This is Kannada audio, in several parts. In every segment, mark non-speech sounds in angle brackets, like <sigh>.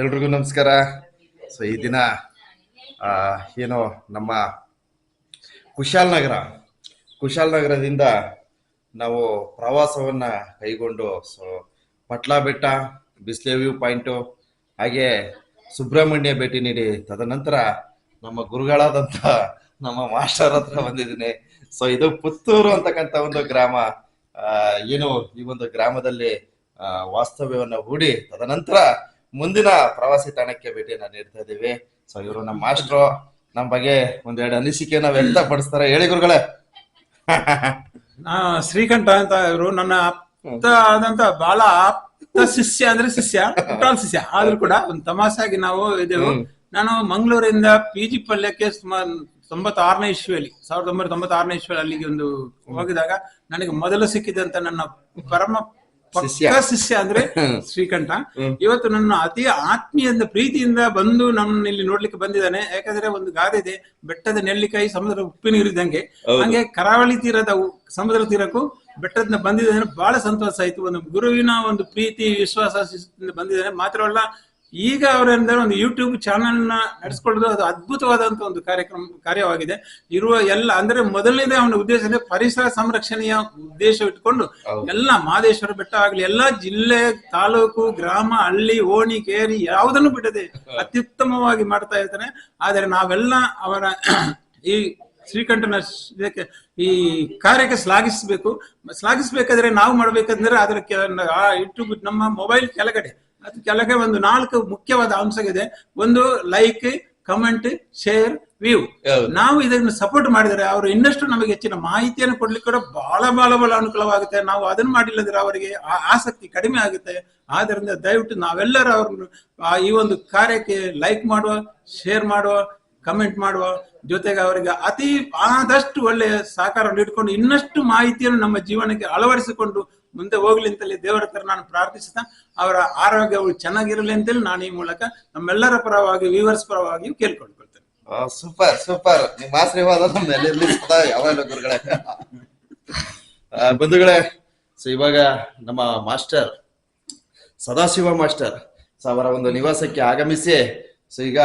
ಎಲ್ರಿಗೂ ನಮಸ್ಕಾರ. ಸೊ, ಈ ದಿನ ಏನು ನಮ್ಮ ಕುಶಾಲನಗರ ಕುಶಾಲನಗರದಿಂದ ನಾವು ಪ್ರವಾಸವನ್ನು ಕೈಗೊಂಡು, ಸೊ ಪಟ್ಲಾ ಬೆಟ್ಟ ಬಿಸ್ಲೆ ವ್ಯೂ ಪಾಯಿಂಟು, ಹಾಗೆ ಸುಬ್ರಹ್ಮಣ್ಯ ಭೇಟಿ ನೀಡಿ, ತದನಂತರ ನಮ್ಮ ಗುರುಗಳಾದಂಥ ನಮ್ಮ ಮಾಸ್ಟರ್ ಹತ್ರ ಬಂದಿದ್ದೀನಿ. ಸೊ, ಇದು ಪುತ್ತೂರು ಅಂತಕ್ಕಂಥ ಒಂದು ಗ್ರಾಮ. ಏನು ಈ ಒಂದು ಗ್ರಾಮದಲ್ಲಿ ವಾಸ್ತವ್ಯವನ್ನು ಹೂಡಿ ತದನಂತರ ಮುಂದಿನ ಪ್ರವಾಸಿ ತಾಣಕ್ಕೆ ಭೇಟಿಯನ್ನ ನೀಡ್ತಾ ಇದ್ದೀವಿ. ಸೊ ಇವರು ನಮ್ಮ ಮಾಸ್ಟ್ರು ನಮ್ಮ ಬಗ್ಗೆ ಒಂದೆರಡು ಅನಿಸಿಕೆಯನ್ನ ವ್ಯಕ್ತಪಡಿಸ್ತಾರೆ ಹೇಳಿ ಗುರುಗಳೇ. ನಾ ಶ್ರೀಕಂಠ ಅಂತ ಇವರು ನನ್ನ ಆಪ್ತ ಆದಂತ ಬಹಳ ಆಪ್ತ ಶಿಷ್ಯ ಅಂದ್ರೆ ಶಿಷ್ಯ ಶಿಷ್ಯ. ಆದ್ರೂ ಕೂಡ ಒಂದು ತಮಾಷಾಗಿ ನಾವು ಇದೇವು. ನಾನು ಮಂಗಳೂರಿಂದ ಪಿ ಜಿ ಪಲ್ಯಕ್ಕೆ ಸುಮಾರು ತೊಂಬತ್ತಾರನೇ ಇಶ್ವೆಯಲ್ಲಿ ಸಾವಿರದ ಒಂಬೈನೂರ ತೊಂಬತ್ತಾರನೇ ಇಶ್ವಿಯಲ್ಲಿ ಅಲ್ಲಿಗೆ ಒಂದು ಹೋಗಿದಾಗ ನನಗೆ ಮೊದಲು ಸಿಕ್ಕಿದಂತ ನನ್ನ ಪರಮ. ಪಕ್ಕ ಶಿಷ್ಯ. ಅಂದ್ರೆ. ಶ್ರೀಕಂಠ. ಇವತ್ತು ನನ್ನ ಅತಿ ಆತ್ಮೀಯದ ಪ್ರೀತಿಯಿಂದ ಬಂದು ನನ್ನ ಇಲ್ಲಿ ನೋಡ್ಲಿಕ್ಕೆ ಬಂದಿದ್ದಾನೆ. ಯಾಕಂದ್ರೆ ಒಂದು ಗಾದೆ ಇದೆ ಬೆಟ್ಟದ ನೆಲ್ಲಿಕಾಯಿ ಸಮುದ್ರ ಉಪ್ಪು ನೀರಿದ್ದಂಗೆ ಇದ್ದಂಗೆ ಹಂಗೆ ಕರಾವಳಿ ತೀರದ ಸಮುದ್ರ ತೀರಕ್ಕೂ ಬೆಟ್ಟದಿಂದ ಬಂದಿದ್ದಾನೆ. ಬಹಳ ಸಂತೋಷ ಆಯ್ತು. ಒಂದು ಗುರುವಿನ ಒಂದು ಪ್ರೀತಿ ವಿಶ್ವಾಸ ಬಂದಿದ್ದಾನೆ. ಮಾತ್ರವಲ್ಲ ಈಗ ಅವರಿಂದ ಒಂದು ಯೂಟ್ಯೂಬ್ ಚಾನೆಲ್ನ ನಡೆಸ್ಕೊಳ್ಳೋದು ಅದು ಅದ್ಭುತವಾದಂತ ಒಂದು ಕಾರ್ಯಕ್ರಮ ಕಾರ್ಯವಾಗಿದೆ. ಇರುವ ಎಲ್ಲ ಅಂದ್ರೆ ಮೊದಲನೇದೇ ಅವನ ಉದ್ದೇಶ ಅಂದ್ರೆ ಪರಿಸರ ಸಂರಕ್ಷಣೆಯ ಉದ್ದೇಶ ಇಟ್ಕೊಂಡು ಎಲ್ಲ ಮಾದೇಶ್ವರ ಬೆಟ್ಟ ಆಗ್ಲಿ ಎಲ್ಲ ಜಿಲ್ಲೆ ತಾಲೂಕು ಗ್ರಾಮ ಹಳ್ಳಿ ಓಣಿ ಕೇರಿ ಯಾವುದನ್ನು ಬಿಡದೆ ಅತ್ಯುತ್ತಮವಾಗಿ ಮಾಡ್ತಾ ಇರ್ತಾನೆ. ಆದರೆ ನಾವೆಲ್ಲ ಅವರ ಈ ಶ್ರೀಕಂಠನ ಇದಕ್ಕೆ ಈ ಕಾರ್ಯಕ್ಕೆ ಶ್ಲಾಘಿಸಬೇಕು. ಶ್ಲಾಘಿಸಬೇಕಾದ್ರೆ ನಾವು ಮಾಡ್ಬೇಕಂದ್ರೆ ಅದರ ಯೂಟ್ಯೂಬ್ ನಮ್ಮ ಮೊಬೈಲ್ ಕೆಳಗಡೆ ಅದು ಕೆಳಗೆ ಒಂದು ನಾಲ್ಕು ಮುಖ್ಯವಾದ ಅಂಶ ಇದೆ ಒಂದು ಲೈಕ್ ಕಮೆಂಟ್ ಶೇರ್ ವ್ಯೂ. ನಾವು ಇದನ್ನು ಸಪೋರ್ಟ್ ಮಾಡಿದರೆ ಅವರು ಇನ್ನಷ್ಟು ನಮಗೆ ಹೆಚ್ಚಿನ ಮಾಹಿತಿಯನ್ನು ಕೊಡ್ಲಿಕ್ಕೆ ಕೂಡ ಬಹಳ ಬಹಳ ಬಹಳ ಅನುಕೂಲವಾಗುತ್ತೆ. ನಾವು ಅದನ್ನು ಮಾಡಿಲ್ಲದ್ರೆ ಅವರಿಗೆ ಆ- ಆಸಕ್ತಿ ಕಡಿಮೆ ಆಗುತ್ತೆ. ಆದ್ದರಿಂದ ದಯವಿಟ್ಟು ನಾವೆಲ್ಲರೂ ಅವ್ರನ್ನು ಈ ಒಂದು ಕಾರ್ಯಕ್ಕೆ ಲೈಕ್ ಮಾಡುವ ಶೇರ್ ಮಾಡುವ ಕಮೆಂಟ್ ಮಾಡುವ ಜೊತೆಗೆ ಅವರಿಗೆ ಅತಿ ಆದಷ್ಟು ಒಳ್ಳೆಯ ಸಹಕಾರ ಇಟ್ಕೊಂಡು ಇನ್ನಷ್ಟು ಮಾಹಿತಿಯನ್ನು ನಮ್ಮ ಜೀವನಕ್ಕೆ ಅಳವಡಿಸಿಕೊಂಡು ಮುಂದೆ ಹೋಗ್ಲಿ ಅಂತಲೇ ದೇವರ ಹತ್ರ ನಾನು ಪ್ರಾರ್ಥಿಸ್ತಾ ಅವರ ಆರೋಗ್ಯವು ಚೆನ್ನಾಗಿರಲಿ ಅಂತೇಳಿ ನಾನು ಈ ಮೂಲಕ ನಮ್ಮೆಲ್ಲರ ಪರವಾಗಿ ವ್ಯೂವರ್ಸ್ ಪರವಾಗಿಯೂ ಕೇಳ್ಕೊಂಡ್ಕೊಳ್ತೇನೆ ಸೂಪರ್ ಸೂಪರ್ ನಿಮ್ಮ ಆಶೀರ್ವಾದ ನಮ್ಮ ಯಾವಾಗಲೂ ಗುರುಗಳೇ. ಬಂಧುಗಳೇ ಸೊ ಇವಾಗ ನಮ್ಮ ಮಾಸ್ಟರ್, ಸದಾಶಿವ ಮಾಸ್ಟರ್ ಸೊ ಅವರ ಒಂದು ನಿವಾಸಕ್ಕೆ ಆಗಮಿಸಿ ಸೊ ಈಗ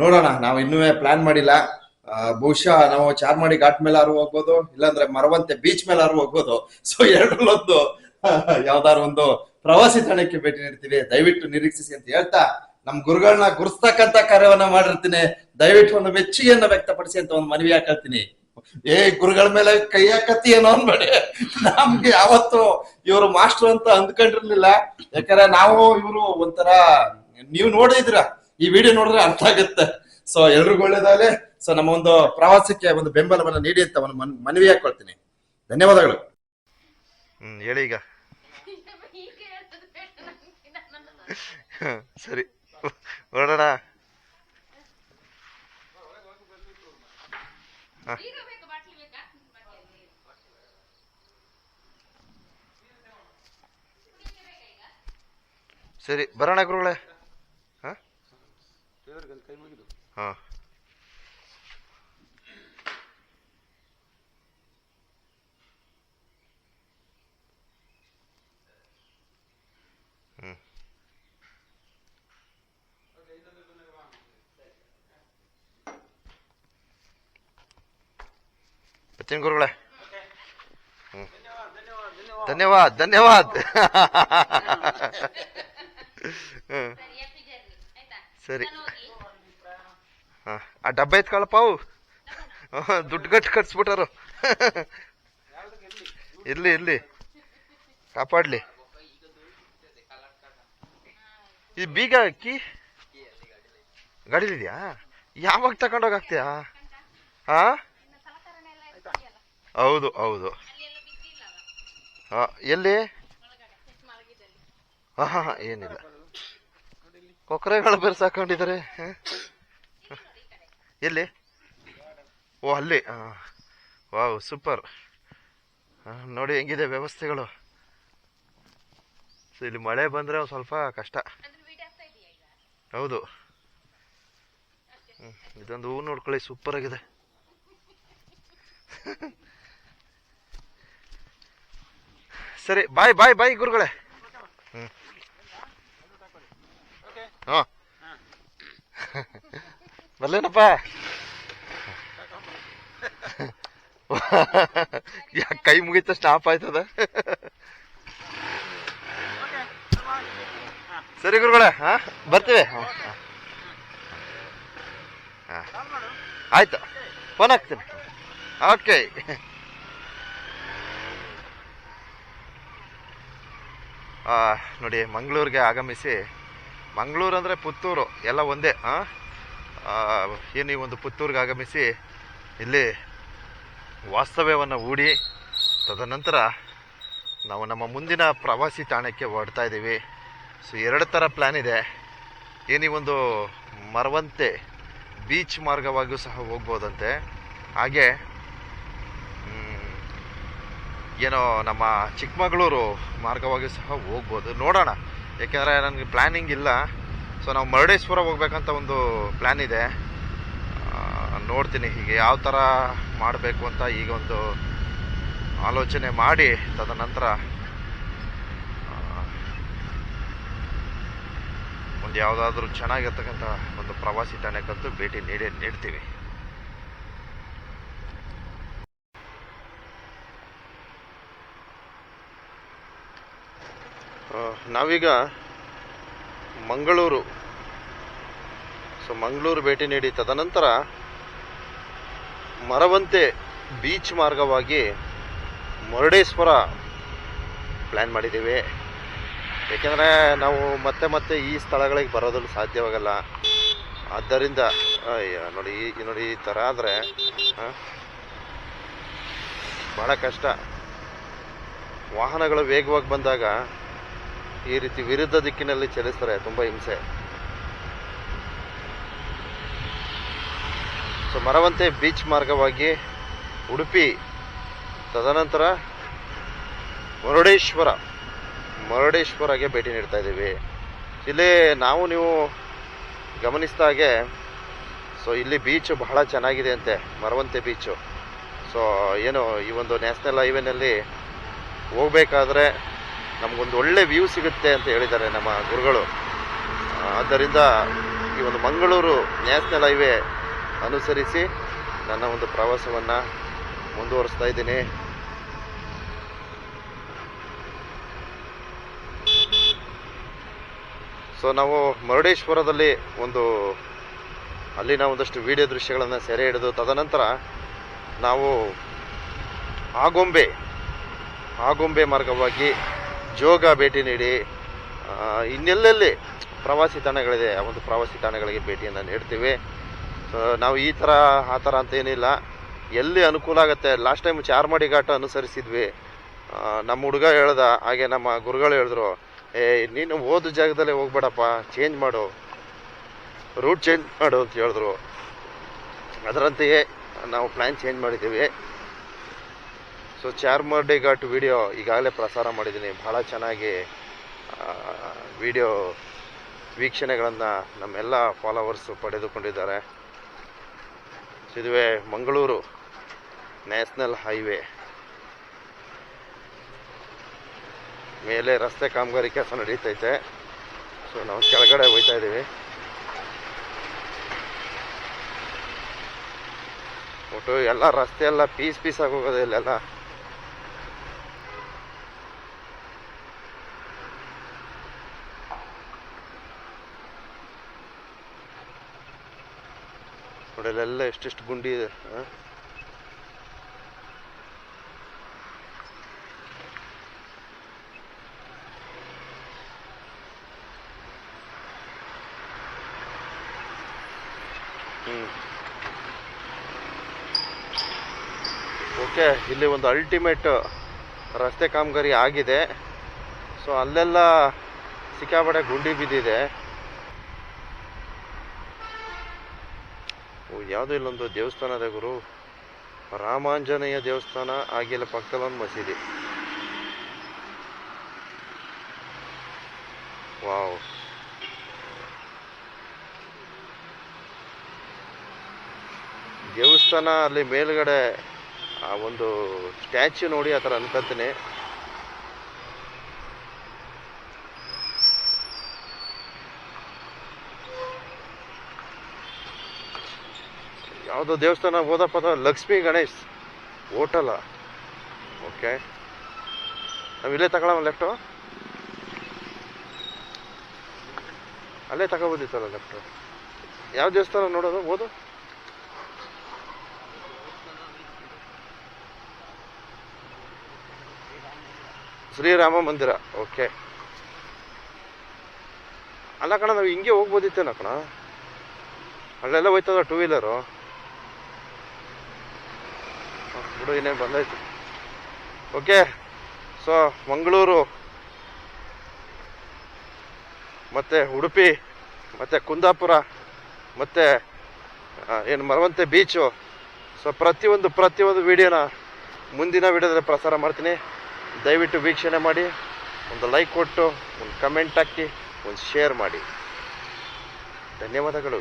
ನೋಡೋಣ, ನಾವು ಇನ್ನೂ ಪ್ಲಾನ್ ಮಾಡಿಲ್ಲ. ಬಹುಶಃ ನಾವು ಚಾರ್ಮಾಡಿ ಘಾಟ್ ಮೇಲೆ ಆರು ಹೋಗ್ಬೋದು, ಇಲ್ಲಾಂದ್ರೆ ಮರವಂತೆ ಬೀಚ್ ಮೇಲೆ ಆರು ಹೋಗ್ಬೋದು. ಸೊ ಎರಡರಲ್ಲೊಂದು <laughs> ಯಾವ್ದಾದ್ರು ಒಂದು ಪ್ರವಾಸಿ ತಾಣಕ್ಕೆ ಭೇಟಿ ನೀಡ್ತೀವಿ. ದಯವಿಟ್ಟು ನಿರೀಕ್ಷಿಸಿ ಅಂತ ಹೇಳ್ತಾ ನಮ್ ಗುರುಗಳನ್ನ ಗುರುಸ್ತಕ್ಕಂತ ಕಾರ್ಯವನ್ನ ಮಾಡಿರ್ತೀನಿ. ದಯವಿಟ್ಟು ಒಂದು ಮೆಚ್ಚುಗೆಯನ್ನ ವ್ಯಕ್ತಪಡಿಸಿ ಅಂತ ಒಂದು ಮನವಿ ಹಾಕತ್ತೀನಿ ಏ, ಗುರುಗಳ ಮೇಲೆ ಕೈ ಹಾಕತ್ತಿ ಏನೋ ಅನ್ಬೇಡಿ. ನಮ್ಗೆ ಯಾವತ್ತು ಇವರು ಮಾಸ್ಟರ್ ಅಂತ ಅಂದ್ಕೊಂಡಿರ್ಲಿಲ್ಲ. ಯಾಕಂದ್ರೆ ನಾವು ಇವರು ಒಂಥರ ನೀವು ನೋಡಿದ್ರ ಈ ವಿಡಿಯೋ ನೋಡಿದ್ರೆ ಅರ್ಥ ಆಗುತ್ತೆ. ಸೊ ಎಲ್ರಿಗೂ ಒಳ್ಳೇದಾಗಲಿ. ಸೊ ನಮ್ಮ ಒಂದು ಪ್ರವಾಸಕ್ಕೆ ಒಂದು ಬೆಂಬಲವನ್ನ ನೀಡಿ ಅಂತ ಒಂದು ಮನ್- ಮನವಿ ಹಾಕೊಳ್ತೀನಿ. ಧನ್ಯವಾದಗಳು. ಹ್ಮ್, ಹೇಳಿ ಈಗ. ಸರಿ. ಹೊರಡೋಣ ಸರಿ ಬರೋಣ ಗುರುಗಳೇ. ಹಾಂ? ಹಾ. ಬರ್ತೀನಿ ಗುರುಗಳೇ. ಹ್ಮ್. ಧನ್ಯವಾದ ಧನ್ಯವಾದ. ಸರಿ ಹಾ, ಆ ಡಬ್ಬ ಎತ್ಕೊಳ್ಳಪ್ಪ ಅವು. ದುಡ್ಡು ಗಟ್ಟು ಕಟ್ಸ್ಬಿಟ್ಟಾರು. ಇರ್ಲಿ ಇರ್ಲಿ. ಕಾಪಾಡ್ಲಿ. ಈ ಬೀಗ ಅಕ್ಕಿ ಗಾಡಿಲಿದ್ಯಾ? ಯಾವಾಗ ತಗೊಂಡೋಗಾಗ್ತೀಯಾ ಹಾ? ಹೌದು ಹೌದು. ಹಾಂ, ಎಲ್ಲಿ? ಹಾ, ಹಾಂ ಹಾಂ, ಏನಿಲ್ಲ. ಕೊಕ್ಕರೆಗಳು ಬೇರೆ ಸಾಕೊಂಡಿದ್ದಾರೆ? ಎಲ್ಲಿ? ಓ, ಅಲ್ಲಿ. ಹಾ ವಾವ್, ಸೂಪರ್. ನೋಡಿ ಹೆಂಗಿದೆ ವ್ಯವಸ್ಥೆಗಳು. ಸೊ, ಇಲ್ಲಿ ಮಳೆ ಬಂದರೆ ಸ್ವಲ್ಪ ಕಷ್ಟ. ಹೌದು. ಇದೊಂದು ಹೂ ನೋಡ್ಕೊಳ್ಳಿ, ಸೂಪರ್ ಆಗಿದೆ. <laughs> ಸರಿ ಬಾಯ್ ಬಾಯ್ ಬಾಯ್ ಗುರುಗಳೇ. ಹ್ಮ್. ಹಾ ಬರ್ಲೇನಪ್ಪ ಯಾಕೆ ಕೈ ಮುಗಿತ ಸ್ಟಾಪ್ ಆಯ್ತದ? ಸರಿ ಗುರುಗಳೇ, ಹಾ, ಬರ್ತೀವಿ. ಆಯ್ತು ಫೋನ್ ಹಾಕ್ತೀನಿ. ಓಕೆ ನೋಡಿ, ಮಂಗಳೂರಿಗೆ ಆಗಮಿಸಿ. ಮಂಗಳೂರು ಅಂದರೆ ಪುತ್ತೂರು, ಎಲ್ಲ ಒಂದೇ ಏನು ಈ ಒಂದು ಪುತ್ತೂರಿಗೆ ಆಗಮಿಸಿ, ಇಲ್ಲಿ ವಾಸ್ತವ್ಯವನ್ನು ಹೂಡಿ, ತದನಂತರ ನಾವು ನಮ್ಮ ಮುಂದಿನ ಪ್ರವಾಸಿ ತಾಣಕ್ಕೆ ಹೊರಡ್ತಾ ಇದ್ದೀವಿ. ಸೊ ಎರಡು ಥರ ಪ್ಲ್ಯಾನ್ ಇದೆ. ಏನು ಒಂದು ಮರವಂತೆ ಬೀಚ್ ಮಾರ್ಗವಾಗಿಯೂ ಸಹ ಹೋಗ್ಬೋದಂತೆ. ಹಾಗೆ ಏನೋ ನಮ್ಮ ಚಿಕ್ಕಮಗಳೂರು ಮಾರ್ಗವಾಗಿ ಸಹ ಹೋಗ್ಬೋದು. ನೋಡೋಣ. ಏಕೆಂದರೆ ನನಗೆ ಪ್ಲ್ಯಾನಿಂಗ್ ಇಲ್ಲ. ಸೊ ನಾವು ಮರಡೇಶ್ವರ ಹೋಗ್ಬೇಕಂತ ಒಂದು ಪ್ಲ್ಯಾನ್ ಇದೆ. ನೋಡ್ತೀನಿ ಹೀಗೆ ಯಾವ ಥರ ಮಾಡಬೇಕು ಅಂತ ಈಗ ಒಂದು ಆಲೋಚನೆ ಮಾಡಿ ತದನಂತರ ಒಂದು ಯಾವುದಾದ್ರೂ ಚೆನ್ನಾಗಿರ್ತಕ್ಕಂಥ ಒಂದು ಪ್ರವಾಸಿ ತಾಣಕ್ಕಂತೂ ಭೇಟಿ ನೀಡಿ ನೀಡ್ತೀವಿ ಆ, ನಾವೀಗ ಮಂಗಳೂರು. ಸೊ ಮಂಗಳೂರು ಭೇಟಿ ನೀಡಿ ತದನಂತರ ಮರವಂತೆ ಬೀಚ್ ಮಾರ್ಗವಾಗಿ ಮುರುಡೇಶ್ವರ ಪ್ಲ್ಯಾನ್ ಮಾಡಿದ್ದೀವಿ. ಏಕೆಂದರೆ ನಾವು ಮತ್ತೆ ಮತ್ತೆ ಈ ಸ್ಥಳಗಳಿಗೆ ಬರೋದನ್ನು ಸಾಧ್ಯವಾಗಲ್ಲ. ಆದ್ದರಿಂದ ನೋಡಿ, ಈ ನೋಡಿ ಈ ಥರ ಆದರೆ ಭಾಳ ಕಷ್ಟ. ವಾಹನಗಳು ವೇಗವಾಗಿ ಬಂದಾಗ ಈ ರೀತಿ ವಿರುದ್ಧ ದಿಕ್ಕಿನಲ್ಲಿ ಚಲಿಸ್ತಾರೆ, ತುಂಬ ಹಿಂಸೆ. ಸೊ, ಮರವಂತೆ ಬೀಚ್ ಮಾರ್ಗವಾಗಿ ಉಡುಪಿ. ತದನಂತರ ಮುರುಡೇಶ್ವರ. ಮುರುಡೇಶ್ವರಗೆ ಭೇಟಿ ನೀಡ್ತಾ ಇದ್ದೀವಿ. ಇಲ್ಲಿ ನಾವು, ನೀವು ಗಮನಿಸಿದ ಹಾಗೆ, ಸೊ, ಇಲ್ಲಿ ಬೀಚು ಬಹಳ ಚೆನ್ನಾಗಿದೆ ಅಂತೆ, ಮರವಂತೆ ಬೀಚು. ಸೊ, ಏನು, ಈ ಒಂದು ನ್ಯಾಷನಲ್ ಹೈವೇನಲ್ಲಿ ಹೋಗ್ಬೇಕಾದ್ರೆ ನಮಗೊಂದು ಒಳ್ಳೆ ವ್ಯೂ ಸಿಗುತ್ತೆ ಅಂತ ಹೇಳಿದ್ದಾರೆ ನಮ್ಮ ಗುರುಗಳು. ಆದ್ದರಿಂದ ಈ ಒಂದು ಮಂಗಳೂರು ನ್ಯಾಷನಲ್ ಹೈವೇ ಅನುಸರಿಸಿ ನನ್ನ ಒಂದು ಪ್ರವಾಸವನ್ನು ಮುಂದುವರಿಸ್ತಾ ಇದ್ದೀನಿ. ಸೊ ನಾವು ಮರುಡೇಶ್ವರದಲ್ಲಿ ಒಂದು ಅಲ್ಲಿನ ಒಂದಷ್ಟು ವಿಡಿಯೋ ದೃಶ್ಯಗಳನ್ನು ಸೆರೆ ಹಿಡಿದು, ತದನಂತರ ನಾವು ಆಗೊಂಬೆ ಆಗೊಂಬೆ ಮಾರ್ಗವಾಗಿ ಜೋಗ ಭೇಟಿ ನೀಡಿ ಇನ್ನೆಲ್ಲೆಲ್ಲಿ ಪ್ರವಾಸಿ ತಾಣಗಳಿದೆ, ಆ ಒಂದು ಪ್ರವಾಸಿ ತಾಣಗಳಿಗೆ ಭೇಟಿಯನ್ನು ನೀಡ್ತೀವಿ. ಸೊ, ನಾವು ಈ ಥರ, ಆ ಥರ ಅಂತ ಏನಿಲ್ಲ. ಎಲ್ಲಿ ಅನುಕೂಲ ಆಗುತ್ತೆ? ಲಾಸ್ಟ್ ಟೈಮ್ ಚಾರ್ಮಾಡಿ ಘಾಟ ಅನುಸರಿಸಿದ್ವಿ. ನಮ್ಮ ಹುಡುಗ ಹೇಳ್ದ, ಹಾಗೆ ನಮ್ಮ ಗುರುಗಳು ಹೇಳಿದ್ರು, ಏ, ನೀನು ಓದು ಜಾಗದಲ್ಲೇ ಹೋಗ್ಬೇಡಪ್ಪ ಚೇಂಜ್ ಮಾಡು. ರೂಟ್ ಚೇಂಜ್ ಮಾಡು, ಅಂತ ಹೇಳಿದ್ರು. ಅದರಂತೆಯೇ ನಾವು ಪ್ಲ್ಯಾನ್ ಚೇಂಜ್ ಮಾಡಿದ್ದೀವಿ. ಸೊ ಚಾರ್ಮರ್ಡಿ ಘಾಟ್ ವಿಡಿಯೋ ಈಗಾಗಲೇ ಪ್ರಸಾರ ಮಾಡಿದ್ದೀನಿ. ಭಾಳ ಚೆನ್ನಾಗಿ ವಿಡಿಯೋ ವೀಕ್ಷಣೆಗಳನ್ನು ನಮ್ಮೆಲ್ಲ ಫಾಲೋವರ್ಸು ಪಡೆದುಕೊಂಡಿದ್ದಾರೆ. ಇದುವೇ ಮಂಗಳೂರು ನ್ಯಾಷನಲ್ ಹೈವೇ. ಮೇಲೆ ರಸ್ತೆ ಕಾಮಗಾರಿ ಕೆಲಸ ನಡೀತೈತೆ. ಸೊ ನಾವು ಕೆಳಗಡೆ ಹೋಗ್ತಾ ಇದ್ದೀವಿ. ಒಟ್ಟು ಎಲ್ಲ ರಸ್ತೆ ಎಲ್ಲ ಪೀಸ್ ಪೀಸ್ ಆಗಿ ಹೋಗೋದು ಇಲ್ಲೆಲ್ಲ. ಇಲ್ಲೆಲ್ಲ ಎಷ್ಟೆಷ್ಟು ಗುಂಡಿ ಇದೆ ಓಕೆ, ಇಲ್ಲಿ ಒಂದು ಅಲ್ಟಿಮೇಟ್ ರಸ್ತೆ ಕಾಮಗಾರಿ ಆಗಿದೆ. ಸೊ ಅಲ್ಲೆಲ್ಲ ಸಿಕ್ಕಾಪಡೆ ಗುಂಡಿ ಬಿದ್ದಿದೆ ಓ, ಯಾವುದೋ ಇಲ್ಲೊಂದು ದೇವಸ್ಥಾನ ಇದೆ ಗುರು ರಾಮಾಂಜನೇಯ ದೇವಸ್ಥಾನ ಆಗಿಲ್ಲ ಪಕ್ಕದಲ್ಲಿ ಒಂದು ಮಸೀದಿ. ವಾವ್. ದೇವಸ್ಥಾನ ಅಲ್ಲಿ ಮೇಲ್ಗಡೆ ಆ ಒಂದು ಸ್ಟ್ಯಾಚ್ಯೂ ನೋಡಿ ಆ ಥರ ಅನ್ಕೊಂತೀನಿ. ಯಾವುದೋ ದೇವಸ್ಥಾನ ಹೋದಪ್ಪ ಲಕ್ಷ್ಮೀ ಗಣೇಶ್ ಹೋಟಲ. ಓಕೆ. ನಾವು ಇಲ್ಲೇ ತಗೊಳ್ಳೋಣ ಲೆಫ್ಟು ಅಲ್ಲೇ ತಗೋಬೋದಿತ್ತಲ್ಲ ಲೆಫ್ಟು ಯಾವ ದೇವಸ್ಥಾನ ನೋಡೋದು? ಓದು ಶ್ರೀರಾಮ ಮಂದಿರ. ಓಕೆ. ಅಲ್ಲ ಕಣ, ನಾವು ಹಿಂಗೆ ಹೋಗ್ಬೋದಿತ್ತೇನ ಕಣ. ಅಲ್ಲೆಲ್ಲ ಹೋಯ್ತದ ಟೂ ವೀಲರು ಬಿಡು, ಇನ್ನೇನು ಬಂದಾಯ್ತು ಓಕೆ ಸೊ ಮಂಗಳೂರು, ಮತ್ತು ಉಡುಪಿ, ಮತ್ತು ಕುಂದಾಪುರ, ಮತ್ತು ಏನು ಮರವಂತೆ ಬೀಚು ಸೊ ಪ್ರತಿಯೊಂದು ಪ್ರತಿಯೊಂದು ವಿಡಿಯೋನ ಮುಂದಿನ ವಿಡಿಯೋದಲ್ಲಿ ಪ್ರಸಾರ ಮಾಡ್ತೀನಿ. ದಯವಿಟ್ಟು ವೀಕ್ಷಣೆ ಮಾಡಿ, ಒಂದು ಲೈಕ್ ಕೊಟ್ಟು, ಒಂದು ಕಮೆಂಟ್ ಹಾಕಿ, ಒಂದು ಶೇರ್ ಮಾಡಿ. ಧನ್ಯವಾದಗಳು.